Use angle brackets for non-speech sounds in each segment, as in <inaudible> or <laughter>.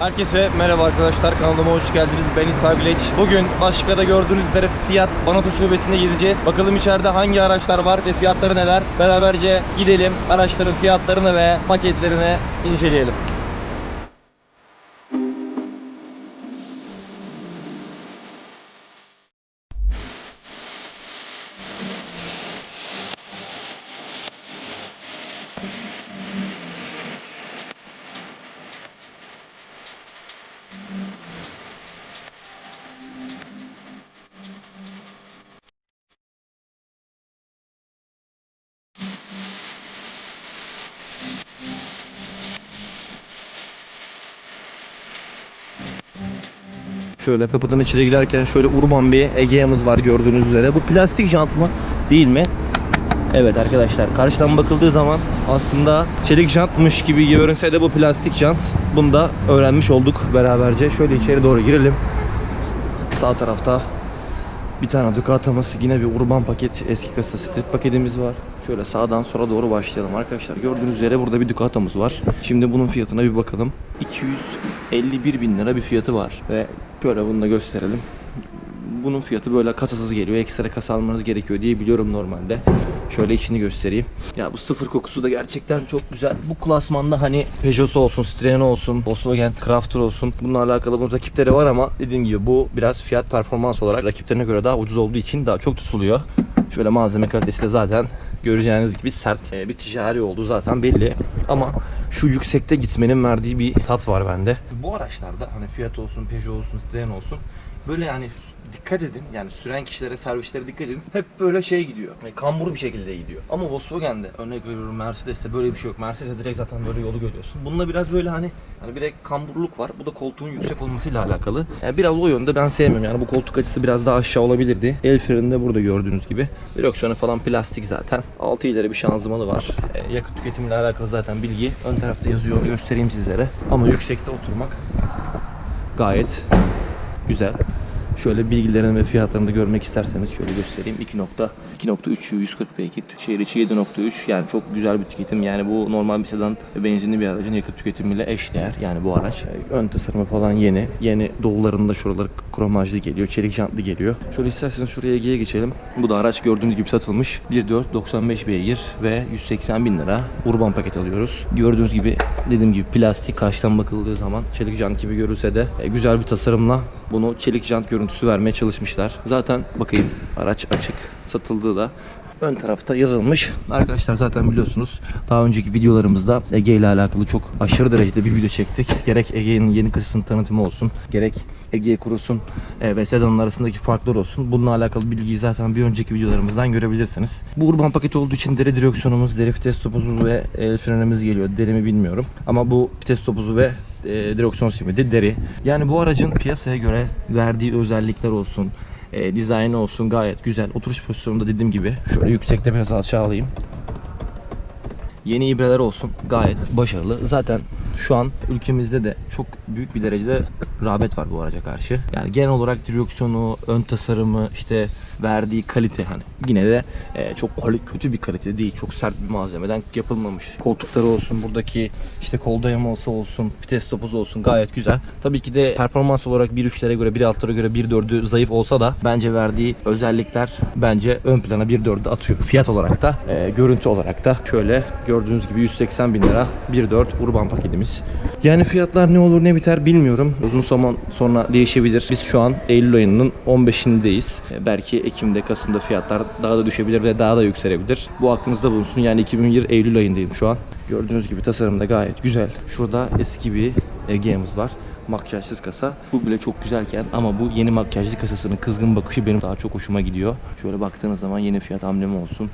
Herkese merhaba arkadaşlar kanalıma hoş geldiniz. Ben İsa Bileç. Bugün Başka'da gördüğünüz üzere Fiyat Banato Şubesi'nde gezeceğiz. Bakalım içeride hangi araçlar var ve fiyatları neler. Beraberce gidelim araçların fiyatlarını ve paketlerini inceleyelim. Şöyle kapıdan içeri girerken şöyle urban bir Egea'mız var gördüğünüz üzere. Bu plastik jant mı? Değil mi? Evet arkadaşlar karşıdan bakıldığı zaman aslında çelik jantmış gibi görünse de bu plastik jant. Bunu da öğrenmiş olduk beraberce. Şöyle içeri doğru girelim. Sağ tarafta bir tane Ducato'muz, yine bir urban paket, eski kasa street paketimiz var. Şöyle sağdan sola doğru başlayalım arkadaşlar. Gördüğünüz üzere burada bir Ducato'muz var. Şimdi bunun fiyatına bir bakalım. 251 bin lira bir fiyatı var. Ve şöyle bunu da gösterelim. Bunun fiyatı böyle kasasız geliyor. Ekstra kasa almanız gerekiyor diye biliyorum normalde. Şöyle içini göstereyim. Ya bu sıfır kokusu da gerçekten çok güzel. Bu klasmanda hani Peugeot'su olsun, Citroen olsun, Volkswagen Crafter olsun. Bununla alakalı bunun rakipleri var ama dediğim gibi bu biraz fiyat performans olarak rakiplerine göre daha ucuz olduğu için daha çok tutuluyor. Şöyle malzeme kalitesi de zaten göreceğiniz gibi sert e, bir ticari olduğu zaten belli. Ama şu yüksekte gitmenin verdiği bir tat var bende. Bu araçlarda hani Fiat olsun, Peugeot olsun, Citroen olsun böyle yani dikkat edin yani süren kişilere servislere dikkat edin. Hep böyle şey gidiyor. Yani kambur bir şekilde gidiyor. Ama Volkswagen'de örnek veriyorum Mercedes'te böyle bir şey yok. Mercedes'te direkt zaten böyle yolu görüyorsun. Bunda biraz böyle hani bir de kamburluk var. Bu da koltuğun yüksek olmasıyla alakalı. Yani biraz o yönde ben sevmiyorum. Yani bu koltuk açısı biraz daha aşağı olabilirdi. El freni burada gördüğünüz gibi. Direksiyonu falan plastik zaten. 6 ileri bir şanzımanı var. E, yakıt tüketimiyle alakalı zaten bilgi. Ön tarafta yazıyor göstereyim sizlere. Ama yüksekte oturmak gayet güzel. Şöyle bilgilerini ve fiyatlarını da görmek isterseniz şöyle göstereyim. 2.2.3 140 beygir. Şehir içi 7.3 yani çok güzel bir tüketim. Yani bu normal bir sedan benzinli bir aracın yakıt tüketimiyle eşdeğer. Yani bu araç ön tasarımı falan yeni. Yeni dolularında şuraları kromajlı geliyor. Çelik jantlı geliyor. Şöyle isterseniz şuraya Ege'ye geçelim. Bu da araç gördüğünüz gibi satılmış. 1.495 beygir ve 180 bin lira. Urban paket alıyoruz. Gördüğünüz gibi dediğim gibi plastik karşıdan bakıldığı zaman çelik jant gibi görülse de e, güzel bir tasarımla bunu çelik jant görüntüsü vermeye çalışmışlar. Zaten bakayım araç açık satıldığı da ön tarafta yazılmış. Arkadaşlar zaten biliyorsunuz daha önceki videolarımızda Ege ile alakalı çok aşırı derecede bir video çektik. Gerek Ege'nin yeni kasasının tanıtımı olsun, gerek Ege Kurus'un e, ve Sedan'ın arasındaki farklar olsun. Bununla alakalı bilgiyi zaten bir önceki videolarımızdan görebilirsiniz. Bu urban paketi olduğu için deri direksiyonumuz, deri vites topumuz ve el frenimiz geliyor. Deri mi bilmiyorum. Ama bu vites topuzu ve e, direksiyon simidi deri. Yani bu aracın piyasaya göre verdiği özellikler olsun, e, dizaynı olsun gayet güzel. Oturuş pozisyonunda dediğim gibi şöyle yüksekte biraz alayım. Yeni ibreler olsun gayet başarılı. Zaten şu an ülkemizde de çok büyük bir derecede rağbet var bu araca karşı. Yani genel olarak direksiyonu, ön tasarımı, işte verdiği kalite hani yine de e, çok kötü bir kalite değil. Çok sert bir malzemeden yapılmamış. Koltukları olsun, buradaki işte kol dayaması olsun, vites topuzu olsun gayet güzel. Tabii ki de performans olarak 1.3'lere göre, 1.6'lara göre 1.4'ü zayıf olsa da bence verdiği özellikler bence ön plana 1.4'ü atıyor. Fiyat olarak da, e, görüntü olarak da şöyle gördüğünüz gibi 180 bin lira 1.4 urban paketimiz. Yani fiyatlar ne olur ne biter bilmiyorum. Uzun zaman sonra değişebilir. Biz şu an Eylül ayının 15'indeyiz. E, Belki Ekim'de, Kasım'da fiyatlar daha da düşebilir ve daha da yükselebilir. Bu aklınızda bulunsun. Yani 2021 Eylül ayındayım şu an. Gördüğünüz gibi tasarım da gayet güzel. Şurada eski bir Egea'mız var. Makyajsız kasa. Bu bile çok güzelken ama bu yeni makyajlı kasasının kızgın bakışı benim daha çok hoşuma gidiyor. Şöyle baktığınız zaman yeni fiyat amblemi olsun.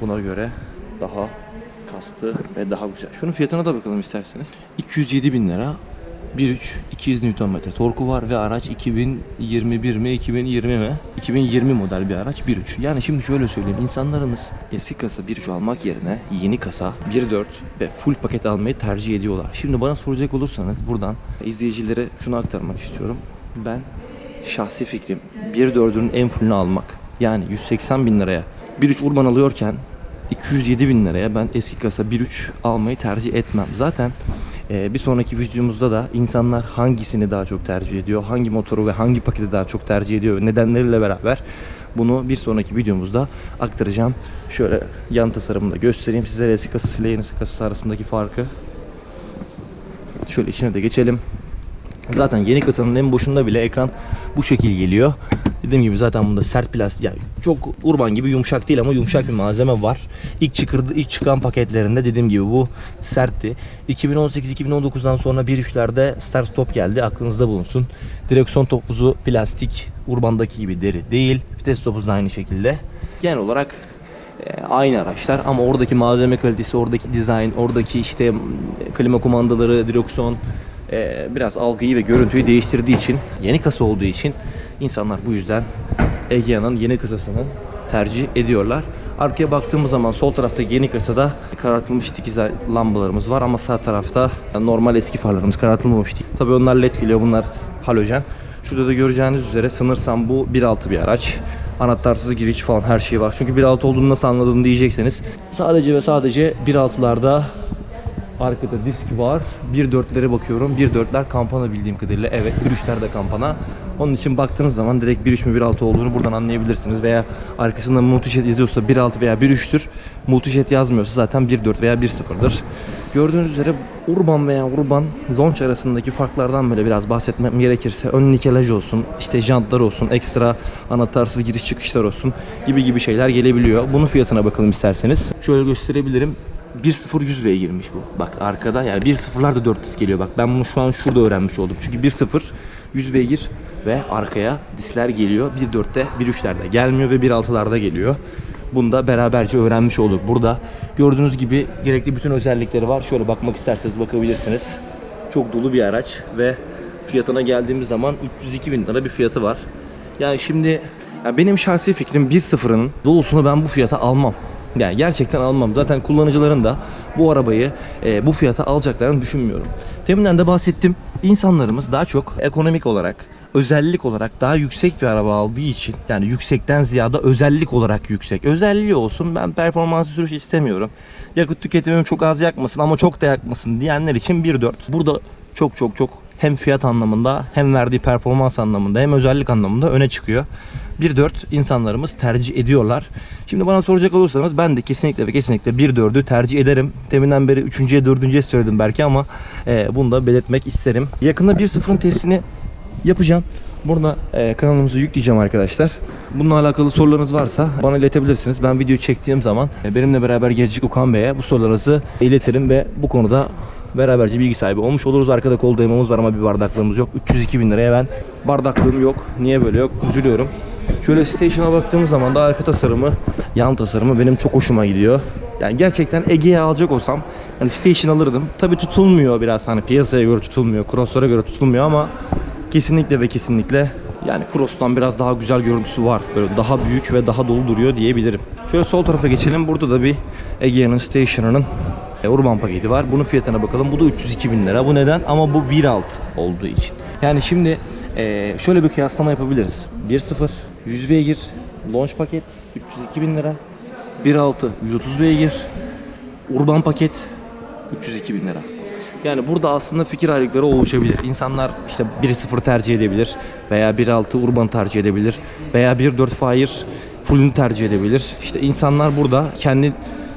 Buna göre daha kastı ve daha güzel. Şunun fiyatına da bakalım isterseniz. 207 bin lira. 1.3 200 Nm torku var ve araç 2021 mi 2020 mi? 2020 model bir araç 1.3. Yani şimdi şöyle söyleyeyim insanlarımız eski kasa 1.3 almak yerine yeni kasa 1.4 ve full paket almayı tercih ediyorlar. Şimdi bana soracak olursanız buradan izleyicilere şunu aktarmak istiyorum. Ben şahsi fikrim 1.4'ün en fullünü almak. Yani 180 bin liraya 1.3 urban alıyorken 207 bin liraya ben eski kasa 1.3 almayı tercih etmem. Zaten Ee, bir sonraki videomuzda da insanlar hangisini daha çok tercih ediyor, hangi motoru ve hangi paketi daha çok tercih ediyor nedenleriyle beraber bunu bir sonraki videomuzda aktaracağım. Şöyle yan tasarımını da göstereyim size eski kasası ile yeni kasası arasındaki farkı. Şöyle içine de geçelim. Zaten yeni kasanın en boşunda bile ekran bu şekil geliyor. Dediğim gibi zaten bunda sert plastik yani çok urban gibi yumuşak değil ama yumuşak bir malzeme var. İlk çıkırdı ilk çıkan paketlerinde dediğim gibi bu sertti. 2018-2019'dan sonra 1.3'lerde start stop geldi. Aklınızda bulunsun. Direksiyon topuzu plastik, urbandaki gibi deri değil. Vites topuzu da aynı şekilde. Genel olarak e, aynı araçlar ama oradaki malzeme kalitesi, oradaki dizayn, oradaki işte klima kumandaları, direksiyon e, biraz algıyı ve görüntüyü değiştirdiği için, yeni kasa olduğu için insanlar bu yüzden Egea'nın yeni kasasını tercih ediyorlar. Arkaya baktığımız zaman sol tarafta yeni kasada karartılmış dikiz lambalarımız var ama sağ tarafta normal eski farlarımız karartılmamış. Tabii onlar led geliyor bunlar halojen. Şurada da göreceğiniz üzere sanırsam bu 1.6 bir araç. Anahtarsız giriş falan her şey var. Çünkü 1.6 olduğunu nasıl anladın diyecekseniz. Sadece ve sadece 1.6'larda arkada disk var. 1.4'lere bakıyorum. 1.4'ler kampana bildiğim kadarıyla. Evet 1.3'ler de kampana. Onun için baktığınız zaman direkt 1.3 mü 1.6 olduğunu buradan anlayabilirsiniz. Veya arkasında multijet yazıyorsa 1.6 veya 1.3'tür. Multijet yazmıyorsa zaten 1.4 veya 1.0'dır. Gördüğünüz üzere urban veya urban launch arasındaki farklardan böyle biraz bahsetmem gerekirse ön nikelaj olsun, işte jantlar olsun, ekstra anahtarsız giriş çıkışlar olsun gibi gibi şeyler gelebiliyor. Bunun fiyatına bakalım isterseniz. Şöyle gösterebilirim. 1.0 100 V'ye girmiş bu. Bak arkada yani 1.0'lar da 4 disk geliyor. Bak ben bunu şu an şurada öğrenmiş oldum. Çünkü 1.0 100 beygir ve arkaya diskler geliyor. 1.4'te 1.3'lerde gelmiyor ve 1.6'larda geliyor. Bunu da beraberce öğrenmiş olduk. Burada gördüğünüz gibi gerekli bütün özellikleri var. Şöyle bakmak isterseniz bakabilirsiniz. Çok dolu bir araç ve fiyatına geldiğimiz zaman 302 bin lira bir fiyatı var. Yani şimdi ya benim şahsi fikrim 1.0'ın dolusunu ben bu fiyata almam. Yani gerçekten almam. Zaten kullanıcıların da bu arabayı e, bu fiyata alacaklarını düşünmüyorum. Teminden de bahsettim. İnsanlarımız daha çok ekonomik olarak, özellik olarak daha yüksek bir araba aldığı için yani yüksekten ziyade özellik olarak yüksek. Özelliği olsun ben performanslı sürüş istemiyorum. Yakıt tüketimim çok az yakmasın ama çok da yakmasın diyenler için 1.4. Burada çok çok çok hem fiyat anlamında hem verdiği performans anlamında hem özellik anlamında öne çıkıyor. 1.4 insanlarımız tercih ediyorlar. Şimdi bana soracak olursanız ben de kesinlikle ve kesinlikle 1.4'ü tercih ederim. Teminden beri 3.ye 4.ye söyledim belki ama e, bunu da belirtmek isterim. Yakında 1.0'ın testini yapacağım. Burada e, kanalımızı yükleyeceğim arkadaşlar. Bununla alakalı sorularınız varsa bana iletebilirsiniz. Ben video çektiğim zaman e, benimle beraber gelecek Okan Bey'e bu sorularınızı iletirim ve bu konuda beraberce bilgi sahibi olmuş oluruz. Arkada kol dayamamız var ama bir bardaklığımız yok. 302 bin liraya ben bardaklığım yok. Niye böyle yok? Üzülüyorum. Şöyle station'a baktığımız zaman da arka tasarımı, yan tasarımı benim çok hoşuma gidiyor. Yani gerçekten Ege'ye alacak olsam hani station alırdım. Tabi tutulmuyor biraz hani piyasaya göre tutulmuyor, crosslara göre tutulmuyor ama kesinlikle ve kesinlikle yani Cross'tan biraz daha güzel görüntüsü var. Böyle daha büyük ve daha dolu duruyor diyebilirim. Şöyle sol tarafa geçelim. Burada da bir Egea'nın Stationer'ın e, Urban paketi var. Bunun fiyatına bakalım. Bu da 302 bin lira. Bu neden? Ama bu 1.6 olduğu için. Yani şimdi e, şöyle bir kıyaslama yapabiliriz. 1.0 100 beygir launch paket 302 bin lira. 1.6 130 beygir Urban paket 302 bin lira. Yani burada aslında fikir ayrılıkları oluşabilir. İnsanlar işte 1.0 tercih edebilir veya 1.6 Urban tercih edebilir veya 1.4 Fire full'ünü tercih edebilir. İşte insanlar burada kendi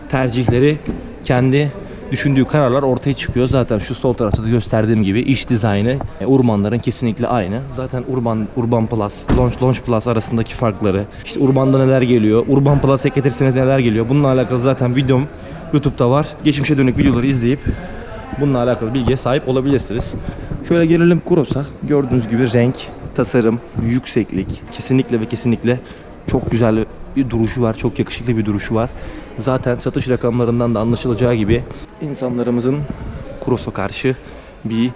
tercihleri, kendi düşündüğü kararlar ortaya çıkıyor. Zaten şu sol tarafta da gösterdiğim gibi iş dizaynı e, Urbanların kesinlikle aynı. Zaten Urban Urban Plus, Launch Launch Plus arasındaki farkları, işte Urban'da neler geliyor, Urban Plus'a eklerseniz neler geliyor. Bununla alakalı zaten videom YouTube'da var. Geçmişe dönük videoları izleyip bununla alakalı bilgiye sahip olabilirsiniz. Şöyle gelelim Kuros'a. Gördüğünüz gibi renk, tasarım, yükseklik kesinlikle ve kesinlikle çok güzel bir duruşu var. Çok yakışıklı bir duruşu var. Zaten satış rakamlarından da anlaşılacağı gibi insanlarımızın Kuros'a karşı bir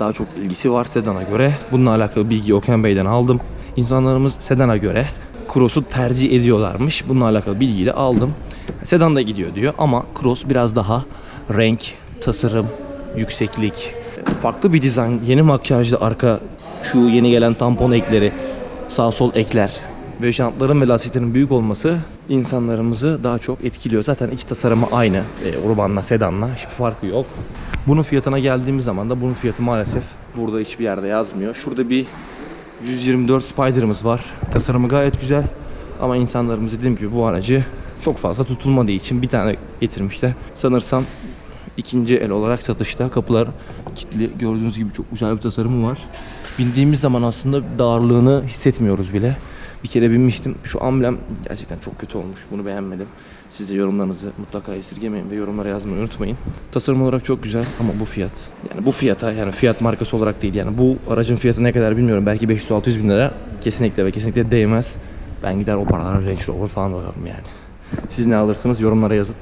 daha çok ilgisi var sedana göre. Bununla alakalı bilgiyi Okan Bey'den aldım. İnsanlarımız sedana göre Cross'u tercih ediyorlarmış. Bununla alakalı bilgiyi de aldım. Sedan da gidiyor diyor ama Cross biraz daha renk, tasarım, yükseklik, farklı bir dizayn, yeni makyajlı arka şu yeni gelen tampon ekleri, sağ sol ekler ve jantların ve lastiklerin büyük olması insanlarımızı daha çok etkiliyor. Zaten iç tasarımı aynı. E, Urban'la Sedan'la hiçbir farkı yok. Bunun fiyatına geldiğimiz zaman da bunun fiyatı maalesef burada hiçbir yerde yazmıyor. Şurada bir 124 Spider'ımız var. Tasarımı gayet güzel. Ama insanlarımız dediğim gibi bu aracı çok fazla tutulmadığı için bir tane getirmişler. Sanırsam ikinci el olarak satışta kapılar kilitli. Gördüğünüz gibi çok güzel bir tasarımı var. Bindiğimiz zaman aslında darlığını hissetmiyoruz bile. Bir kere binmiştim. Şu amblem gerçekten çok kötü olmuş. Bunu beğenmedim. Siz de yorumlarınızı mutlaka esirgemeyin ve yorumlara yazmayı unutmayın. Tasarım olarak çok güzel ama bu fiyat. Yani bu fiyata yani fiyat markası olarak değil. Yani bu aracın fiyatı ne kadar bilmiyorum. Belki 500-600 bin lira. Kesinlikle ve kesinlikle değmez. Ben gider o paralara Range Rover falan bakarım yani. Siz ne alırsınız yorumlara yazın.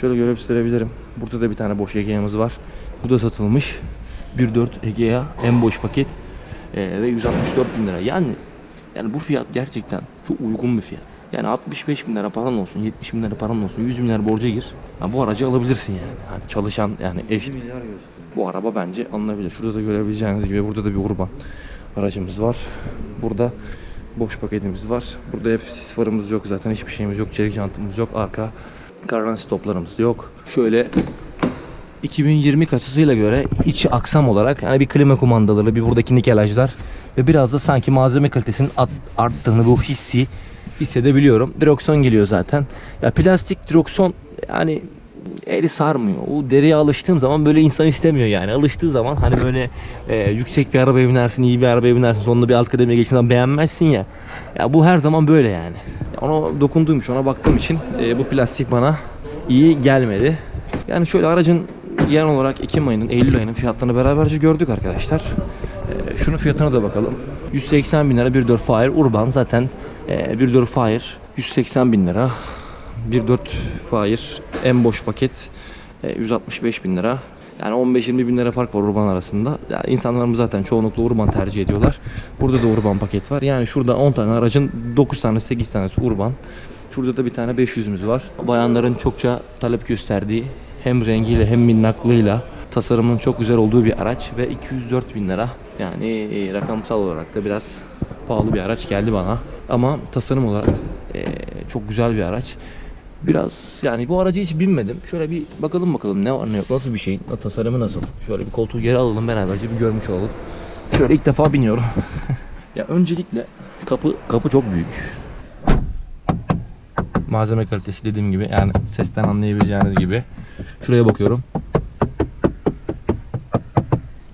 Şöyle görüp gösterebilirim. Burada da bir tane boş Egea'mız var. Bu da satılmış. 1.4 Egea en boş paket Ee, ve 164 bin lira. Yani yani bu fiyat gerçekten çok uygun bir fiyat. Yani 65 bin lira paran olsun, 70 bin lira paran olsun, 100 bin lira borca gir. Ha, bu aracı alabilirsin yani. Hani çalışan yani eş, bu araba bence alınabilir. Şurada da görebileceğiniz gibi burada da bir urban aracımız var. Burada boş paketimiz var. Burada hep sis farımız yok zaten hiçbir şeyimiz yok. Çelik jantımız yok. Arka kardan stoplarımız yok. Şöyle 2020 kasasıyla göre iç aksam olarak hani bir klima kumandaları, bir buradaki nikelajlar ve biraz da sanki malzeme kalitesinin arttığını bu hissi hissedebiliyorum. Direksiyon geliyor zaten. Ya plastik direksiyon yani eli sarmıyor. O deriye alıştığım zaman böyle insan istemiyor yani. Alıştığı zaman hani böyle e, yüksek bir arabaya binersin, iyi bir arabaya binersin. Sonunda bir alt kademeye zaman beğenmezsin ya. Ya bu her zaman böyle yani. Ya ona dokunduğum için, ona baktığım için e, bu plastik bana iyi gelmedi. Yani şöyle aracın genel olarak Ekim ayının, Eylül ayının fiyatlarını beraberce gördük arkadaşlar. Ee, şunun fiyatına da bakalım. 180 bin lira 1.4 Fire Urban zaten e, 1.4 Fire 180 bin lira. 1.4 Fire en boş paket e, 165 bin lira. Yani 15-20 bin lira fark var Urban arasında. Yani insanlarımız zaten çoğunlukla Urban tercih ediyorlar. Burada da Urban paket var. Yani şurada 10 tane aracın 9 tane 8 tanesi Urban. Şurada da bir tane 500'ümüz var. Bayanların çokça talep gösterdiği hem rengiyle hem minnaklığıyla tasarımının çok güzel olduğu bir araç ve 204 bin lira. Yani e, rakamsal olarak da biraz pahalı bir araç geldi bana. Ama tasarım olarak e, çok güzel bir araç. Biraz yani bu aracı hiç binmedim. Şöyle bir bakalım bakalım ne var ne yok nasıl bir şeyin tasarımı nasıl. Şöyle bir koltuğu geri alalım beraberce bir görmüş olalım. Şöyle ilk defa biniyorum. <laughs> ya öncelikle kapı kapı çok büyük. Malzeme kalitesi dediğim gibi yani sesten anlayabileceğiniz gibi. Şuraya bakıyorum.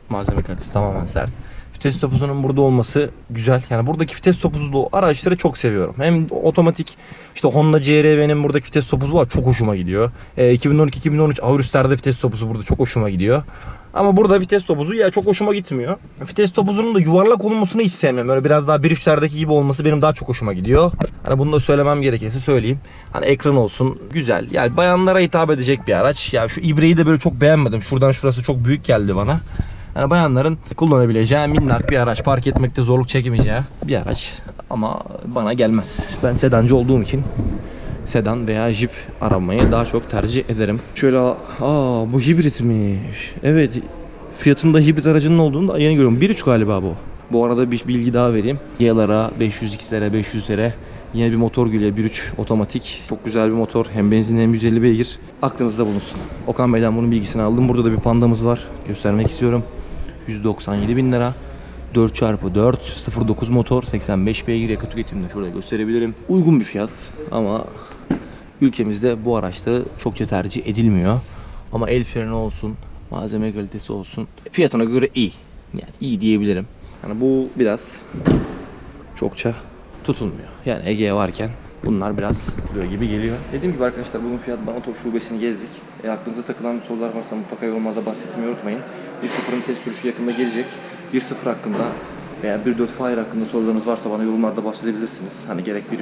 Malzeme kalitesi tamamen sert. Vites topuzunun burada olması güzel. Yani buradaki vites topuzlu araçları çok seviyorum. Hem otomatik işte Honda CR-V'nin buradaki vites topuzu var çok hoşuma gidiyor. Ee, 2012-2013 Aurus'larda vites topuzu burada çok hoşuma gidiyor. Ama burada vites topuzu ya çok hoşuma gitmiyor. Vites topuzunun da yuvarlak olmasını hiç sevmiyorum. Öyle biraz daha 1.3'lerdeki gibi olması benim daha çok hoşuma gidiyor. Hani bunu da söylemem gerekirse söyleyeyim. Hani ekran olsun güzel. Yani bayanlara hitap edecek bir araç. Ya şu ibreyi de böyle çok beğenmedim. Şuradan şurası çok büyük geldi bana. Yani bayanların kullanabileceği minnak bir araç. Park etmekte zorluk çekemeyeceği bir araç. Ama bana gelmez. Ben sedancı olduğum için sedan veya jip aramayı daha çok tercih ederim. Şöyle aa bu hibritmiş. Evet fiyatında hibrit aracının olduğunu da yeni görüyorum. 1.3 galiba bu. Bu arada bir bilgi daha vereyim. Yalara 500X'lere 500'lere yine bir motor geliyor 1.3 otomatik. Çok güzel bir motor. Hem benzin hem 150 beygir. Aklınızda bulunsun. Okan Bey'den bunun bilgisini aldım. Burada da bir pandamız var. Göstermek istiyorum. 197 bin lira. 4x4 09 motor 85 beygir yakıt tüketimini şurada gösterebilirim. Uygun bir fiyat ama ülkemizde bu araçta çokça tercih edilmiyor. Ama el freni olsun, malzeme kalitesi olsun fiyatına göre iyi. Yani iyi diyebilirim. Yani bu biraz çokça tutulmuyor. Yani Ege varken bunlar biraz böyle gibi geliyor. Dediğim gibi arkadaşlar bugün Fiyat Banator şubesini gezdik. E, aklınıza takılan bir sorular varsa mutlaka yorumlarda bahsetmeyi unutmayın. 1.0'ın test sürüşü yakında gelecek. 1.0 hakkında veya 1.4 Fire hakkında sorularınız varsa bana yorumlarda bahsedebilirsiniz. Hani gerek 1.3.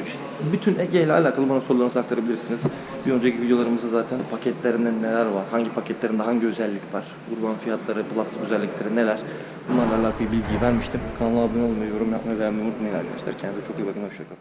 Bütün Ege ile alakalı bana sorularınızı aktarabilirsiniz. Bir önceki videolarımızda zaten paketlerinde neler var, hangi paketlerinde hangi özellik var, urban fiyatları, plastik özellikleri neler bunlarla alakalı bilgiyi vermiştim. Kanala abone olmayı, yorum yapmayı, beğenmeyi unutmayın arkadaşlar. Kendinize çok iyi bakın, hoşçakalın.